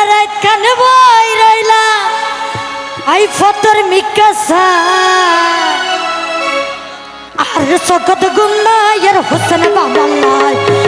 সারা রাত কান বই রইলা আই ফতর মিকাসা আর সকত গুন্না ইয়ার হোসেন বাবা আর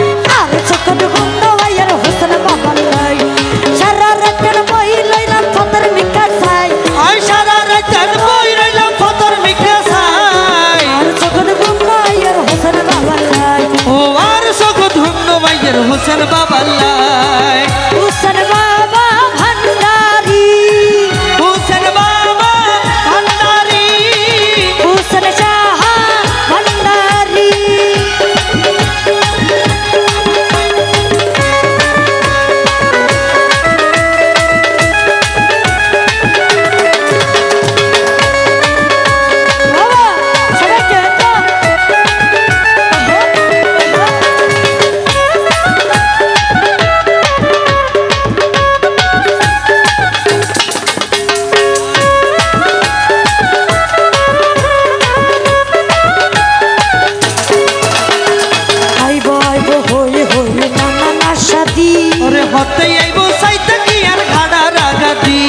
হতে আইব সাইতে কি আর ঘাড়া রাগাদি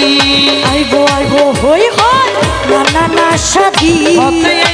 আইব আইব হই হই নানা নাশাদি হতে আইব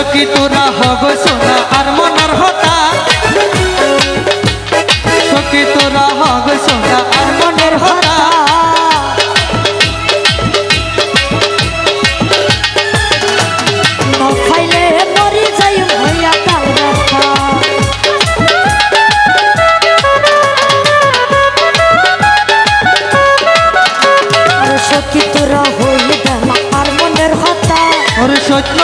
সখী তোরা হব সোনা আর মনার হতা? সখী তোরা হব সোনা আর মনের হতা? তোরা হইলে আর মনের ওর সৈন্য